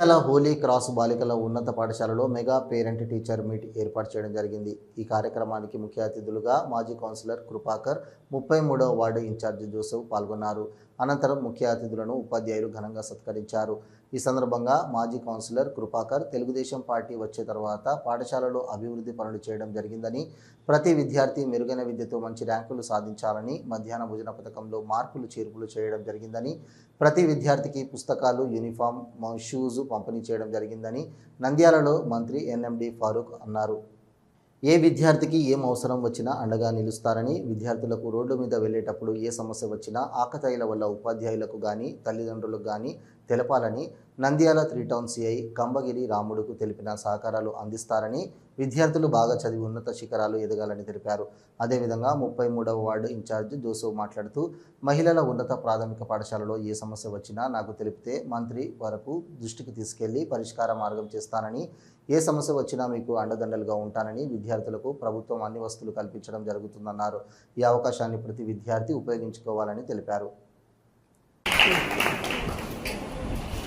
Nandyal Holi cross బాలికల ఉన్నత పాఠశాలలో మెగా పేరెంట్ టీచర్ మీట్ ఏర్పాటు చేయడం జరిగింది. ఈ కార్యక్రమానికి ముఖ్య అతిథులుగా మాజీ కౌన్సిలర్ కృపాకర్ ముప్పై మూడవ వార్డు ఇన్ఛార్జి జోసెఫ్ పాల్గొన్నారు. అనంతరం ముఖ్య అతిథులను ఉపాధ్యాయులు ఘనంగా సత్కరించారు. ఈ సందర్భంగా మాజీ కౌన్సిలర్ కృపాకర్ తెలుగుదేశం పార్టీ వచ్చే తర్వాత పాఠశాలలో అభివృద్ధి పనులు చేయడం జరిగిందని ప్రతి విద్యార్థి మెరుగైన విద్యతో మంచి ర్యాంకులు సాధించాలని మధ్యాహ్న భోజన పథకంలో మార్పులు చేర్పులు చేయడం జరిగిందని ప్రతి విద్యార్థికి పుస్తకాలు యూనిఫామ్ షూస్ పంపిణీ చేయడం జరిగిందని నంద్యాలలో మంత్రి ఎన్ఎండి ఫారూక్ అన్నారు. ఏ విద్యార్థికి ఏం అవసరం వచ్చినా అండగా నిలుస్తారని విద్యార్థులకు రోడ్డు మీద వెళ్ళేటప్పుడు ఏ సమస్య వచ్చినా ఆకతాయిల వల్ల ఉపాధ్యాయులకు కానీ తల్లిదండ్రులకు కానీ తెలపాలని Nandyal three town CI Kambagiri రాముడుకు తెలిపిన సహకారాలు అందిస్తారని విద్యార్థులు బాగా చదివి ఉన్నత శిఖరాలు ఎదగాలని తెలిపారు. అదేవిధంగా ముప్పై మూడవ వార్డు ఇన్ఛార్జ్ జోసఫ్ మాట్లాడుతూ మహిళల ఉన్నత ప్రాథమిక పాఠశాలలో ఏ సమస్య వచ్చినా నాకు తెలిపితే మంత్రి వరకు దృష్టికి తీసుకెళ్ళి పరిష్కార మార్గం చేస్తానని ఏ సమస్య వచ్చినా మీకు అండదండలుగా ఉంటానని విద్యార్థులకు ప్రభుత్వం అన్ని వస్తువులు కల్పించడం జరుగుతుందన్నారు. ఈ అవకాశాన్ని ప్రతి విద్యార్థి ఉపయోగించుకోవాలని తెలిపారు.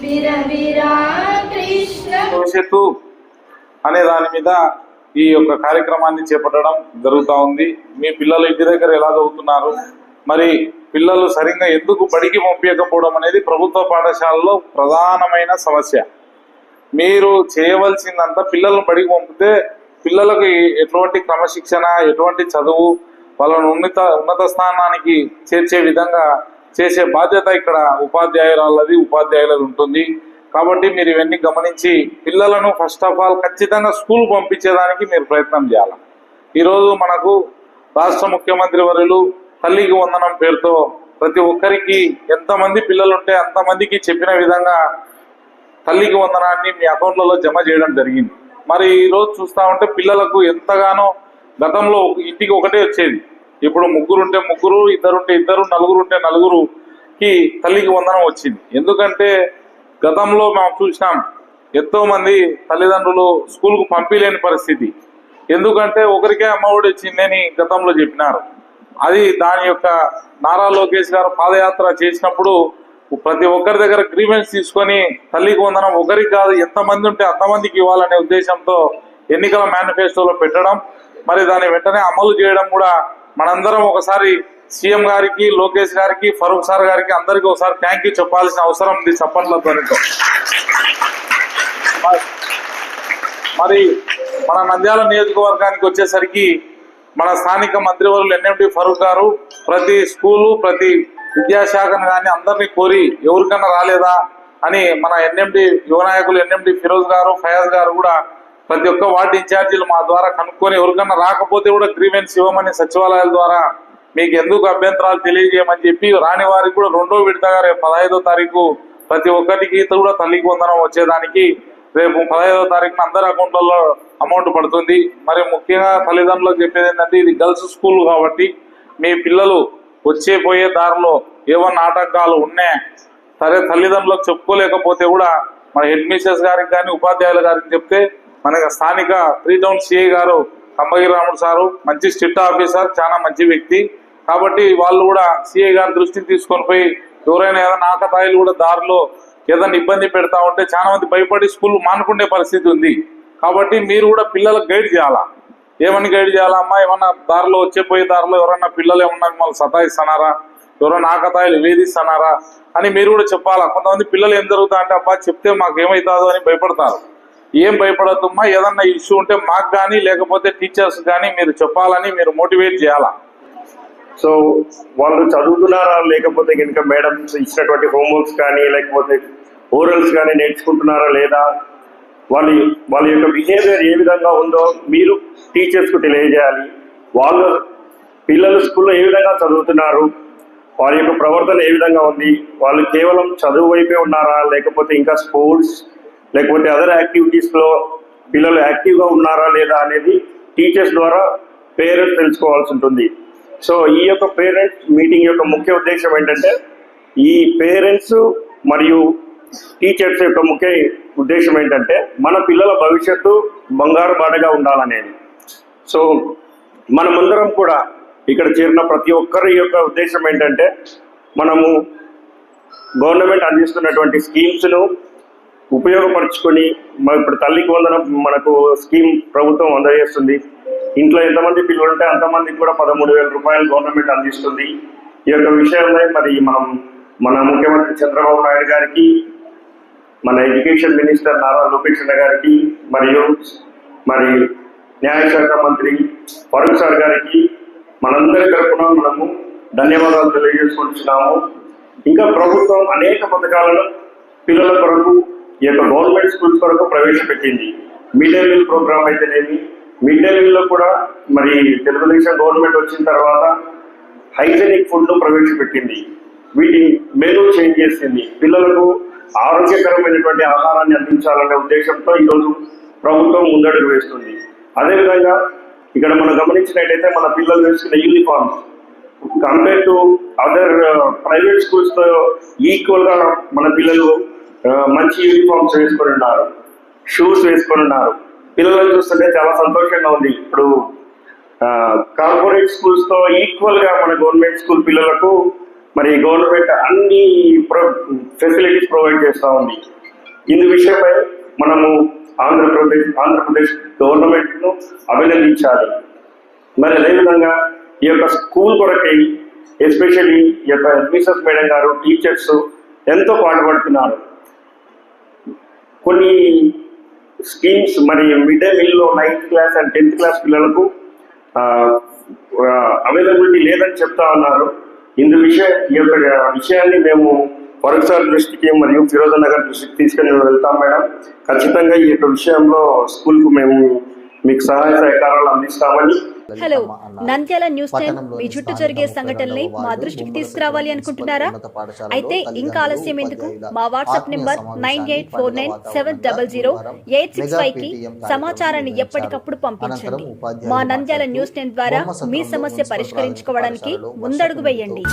బిరబిరా కృష్ణ భవిష్యత్తు అనే దాని మీద ఈ యొక్క కార్యక్రమాన్ని చేపట్టడం జరుగుతూ ఉంది. మీ పిల్లలు ఇంటి దగ్గర ఎలా చదువుతున్నారు? మరి పిల్లలు సరిగ్గా ఎందుకు బడికి పంపించకపోవడం అనేది ప్రభుత్వ పాఠశాలలో ప్రధానమైన సమస్య. మీరు చేయవలసిందంతా పిల్లలను బడికి పంపితే పిల్లలకు ఎటువంటి క్రమశిక్షణ ఎటువంటి చదువు వాళ్ళను ఉన్నత ఉన్నత స్థానానికి చేర్చే విధంగా చేసే బాధ్యత ఇక్కడ ఉపాధ్యాయురాలది ఉపాధ్యాయులది ఉంటుంది. కాబట్టి మీరు ఇవన్నీ గమనించి పిల్లలను ఫస్ట్ ఆఫ్ ఆల్ ఖచ్చితంగా స్కూల్ పంపించేదానికి మీరు ప్రయత్నం చేయాలి. ఈరోజు మనకు రాష్ట్ర ముఖ్యమంత్రి వర్యులు తల్లికి వందనం పేరుతో ప్రతి ఒక్కరికి ఎంతమంది పిల్లలు ఉంటే అంతమందికి చెప్పిన విధంగా తల్లికి వందనాన్ని మీ అకౌంట్లలో జమ చేయడం జరిగింది. మరి ఈరోజు చూస్తా ఉంటే పిల్లలకు ఎంతగానో గతంలో ఇంటికి ఒకటే వచ్చేది. ఇప్పుడు ముగ్గురు ఉంటే ముగ్గురు ఇద్దరు ఉంటే ఇద్దరు నలుగురు ఉంటే నలుగురుకి తల్లికి వందనం వచ్చింది. ఎందుకంటే గతంలో మనం చూసినాం ఎంతో మంది తల్లిదండ్రులు స్కూల్కు పంపించలేని పరిస్థితి. ఎందుకంటే ఒకరికే అమ్మఒడి వచ్చిందని గతంలో చెప్పినారు. అది దాని యొక్క నారా లోకేష్ గారు పాదయాత్ర చేసినప్పుడు ప్రతి ఒక్కరి దగ్గర గ్రీవెన్స్ తీసుకొని తల్లికి వందనం ఒకరికి కాదు ఎంతమంది ఉంటే అంతమందికి ఇవ్వాలనే ఉద్దేశంతో ఎన్నికల మేనిఫెస్టోలో పెట్టడం మరి దాన్ని వెంటనే అమలు చేయడం కూడా మనందరం ఒకసారి సీఎం గారికి లోకేష్ గారికి ఫరూక్ సార్ గారికి అందరికీ ఒకసారి థ్యాంక్ యూ చెప్పాల్సిన అవసరం ఉంది చప్పట్లతో మరి మన నంద్యాల నియోజకవర్గానికి వచ్చేసరికి మన స్థానిక మంత్రివర్యులు ఎన్ఎండి ఫరూక్ గారు ప్రతి స్కూలు ప్రతి విద్యాశాఖను కానీ అందరినీ కోరి ఎవరికన్నా రాలేదా అని మన ఎన్ఎండి యువ నాయకులు ఎన్ఎండి ఫిరోజ్ గారు ఫయాజ్ గారు కూడా ప్రతి ఒక్క వార్డు ఇన్ఛార్జీలు మా ద్వారా కనుక్కొని ఎవరికన్నా రాకపోతే కూడా గ్రీవెన్స్ ఇవ్వమని సచివాలయాల ద్వారా మీకు ఎందుకు అభ్యంతరాలు తెలియజేయమని చెప్పి రాని వారికి కూడా రెండో విడతగా రేపు పదహైదో తారీఖు ప్రతి ఒక్కరికి కూడా తల్లికి వందనం వచ్చేదానికి రేపు పదహైదో తారీఖున అందరి అకౌంట్లలో అమౌంట్ పడుతుంది. మరి ముఖ్యంగా తల్లిదండ్రులకు చెప్పేది ఏంటంటే ఇది గర్ల్స్ స్కూల్ కాబట్టి మీ పిల్లలు వచ్చే పోయే దారిలో ఏమన్నా ఆటంకాలు ఉన్నా సరే తల్లిదండ్రులకు చెప్పుకోలేకపోతే కూడా మన హెడ్ మిస్సెస్ గారికి కానీ ఉపాధ్యాయుల గారికి చెప్తే మనకి స్థానిక త్రీ టౌన్ సిఐ గారు కంబగిరి రాముడు సారు మంచి స్ట్రిక్ట్ ఆఫీసర్ చాలా మంచి వ్యక్తి. కాబట్టి వాళ్ళు కూడా సిఐ గారి దృష్టికి తీసుకొని పోయి ఎవరైనా ఏదైనా ఆకతాయిలు కూడా దారిలో ఏదైనా ఇబ్బంది పెడతా ఉంటే చాలా మంది భయపడి స్కూల్ మానుకునే పరిస్థితి ఉంది. కాబట్టి మీరు కూడా పిల్లలకు గైడ్ చేయాలా? ఏమని గైడ్ చేయాలమ్మా ఏమన్నా దారిలో వచ్చే పోయే దారిలో ఎవరన్నా పిల్లలు ఏమన్నా మిమ్మల్ని సతాయిస్తున్నారా ఎవరైనా ఆకతాయిలు వేధిస్తున్నారా అని మీరు కూడా చెప్పాలా? కొంతమంది పిల్లలు ఏం జరుగుతా అంటే అబ్బా చెప్తే మాకు ఏమవుతుందో అని భయపడతారు. ఏం భయపడద్దమ్మా ఏదన్నా ఇష్యూ ఉంటే మాకు కానీ లేకపోతే టీచర్స్ కానీ మీరు చెప్పాలని మీరు మోటివేట్ చేయాలా? సో వాళ్ళు చదువుతున్నారా? లేకపోతే కనుక మేడం ఇచ్చినటువంటి హోంవర్క్స్ కానీ లేకపోతే ఓరల్స్ కానీ నేర్చుకుంటున్నారా లేదా? వాళ్ళ వాళ్ళ యొక్క బిహేవియర్ ఏ విధంగా ఉందో మీరు టీచర్స్కు తెలియజేయాలి. వాళ్ళు పిల్లలు స్కూల్లో ఏ విధంగా చదువుతున్నారు? వారి యొక్క ప్రవర్తన ఏ విధంగా ఉంది? వాళ్ళు కేవలం చదువు వైపే ఉన్నారా? లేకపోతే ఇంకా స్పోర్ట్స్ లేకపోతే అదర్ యాక్టివిటీస్లో పిల్లలు యాక్టివ్గా ఉన్నారా లేదా అనేది టీచర్స్ ద్వారా పేరెంట్స్ తెలుసుకోవాల్సి ఉంటుంది. సో ఈ యొక్క పేరెంట్స్ మీటింగ్ యొక్క ముఖ్య ఉద్దేశం ఏంటంటే ఈ పేరెంట్స్ మరియు టీచర్స్ యొక్క ముఖ్య ఉద్దేశం ఏంటంటే మన పిల్లల భవిష్యత్తు బంగారు బాటగా ఉండాలనేది. సో మనమందరం కూడా ఇక్కడ చేరిన ప్రతి ఒక్కరి యొక్క ఉద్దేశం ఏంటంటే మనము గవర్నమెంట్ అందిస్తున్నటువంటి స్కీమ్స్ను ఉపయోగపరుచుకొని ఇప్పుడు తల్లికి వందన మనకు స్కీమ్ ప్రభుత్వం అందజేస్తుంది. ఇంట్లో ఎంతమంది పిల్లలు ఉంటే అంతమందికి కూడా పదమూడు వేల రూపాయలు గవర్నమెంట్ అందిస్తుంది. ఈ యొక్క విషయంలో మరి మనం మన ముఖ్యమంత్రి చంద్రబాబు నాయుడు గారికి మన ఎడ్యుకేషన్ మినిస్టర్ నారా లోకేష్ గారికి మరియు మరి న్యాయశాఖ మంత్రి ఫరూక్ సార్ గారికి మనందరి తరఫున మనము ధన్యవాదాలు తెలియజేసుకుంటున్నాము. ఇంకా ప్రభుత్వం అనేక పథకాలను పిల్లల కొరకు ఈ యొక్క గవర్నమెంట్ స్కూల్స్ కొరకు ప్రవేశపెట్టింది. మిడ్ డే మీల్ ప్రోగ్రామ్ అయితేనేమి మిడ్ డే మీల్లో కూడా మరి తెలుగుదేశం గవర్నమెంట్ వచ్చిన తర్వాత హైజెనిక్ ఫుడ్ను ప్రవేశపెట్టింది. వీటి మెనూ చేంజ్ చేసింది. పిల్లలకు ఆరోగ్యకరమైనటువంటి ఆహారాన్ని అందించాలనే ఉద్దేశంతో ఈరోజు ప్రభుత్వం ముందడుగు వేస్తుంది. అదేవిధంగా ఇక్కడ మనం గమనించినట్టయితే మన పిల్లలు వేసుకున్న uniforms compare to other private స్కూల్స్తో ఈక్వల్గా మన పిల్లలు uh, మంచి యూనిఫామ్స్ వేసుకొని ఉన్నారు. షూస్ వేసుకొని ఉన్నారు. పిల్లలను చూస్తుంటే చాలా సంతోషంగా ఉంది. ఇప్పుడు కార్పొరేట్ స్కూల్స్తో ఈక్వల్గా మన గవర్నమెంట్ స్కూల్ పిల్లలకు మరి గవర్నమెంట్ అన్ని ఫెసిలిటీస్ ప్రొవైడ్ చేస్తూ ఉంది. ఇందు విషయమై మనము ఆంధ్రప్రదేశ్ ఆంధ్రప్రదేశ్ గవర్నమెంట్ను అభినందించాలి. మరి అదేవిధంగా ఈ యొక్క స్కూల్ కొరకై ఎస్పెషల్లీ ఈ యొక్క అడ్మిషన్స్ మేడం గారు టీచర్స్ ఎంతో పాటుపడుతున్నారు. కొన్ని స్కీమ్స్ మరి mid day మీల్లో ninth class and tenth class పిల్లలకు అవైలబిలిటీ లేదని చెప్తా ఉన్నారు. ఇందు విషయ ఈ యొక్క విషయాన్ని మేము వరకు సార్ దృష్టికి మరియు ఫిరోజా నగర్ దృష్టికి తీసుకొని వెళ్తాం మేడం. ఖచ్చితంగా ఈ యొక్క విషయంలో స్కూల్కు మేము మీకు సహాయ సహకారాలు అందిస్తామని. హలో. నంద్యాల న్యూస్ పట్టణంలోని మీ చుట్టూ జరిగే సంఘటనల్ని మా దృష్టికి తీసుకురావాలి అనుకుంటున్నారా? అయితే ఇంకా ఆలస్యం ఎందుకు? మా WhatsApp number nine eight four nine seven double zero eight six ఫైవ్కి సమాచారాన్ని. ఎప్పటికప్పుడు పంపించండి. మా నంద్యాల న్యూస్ టెన్ ద్వారా మీ సమస్య పరిష్కరించుకోవడానికి ముందడుగు వేయండి.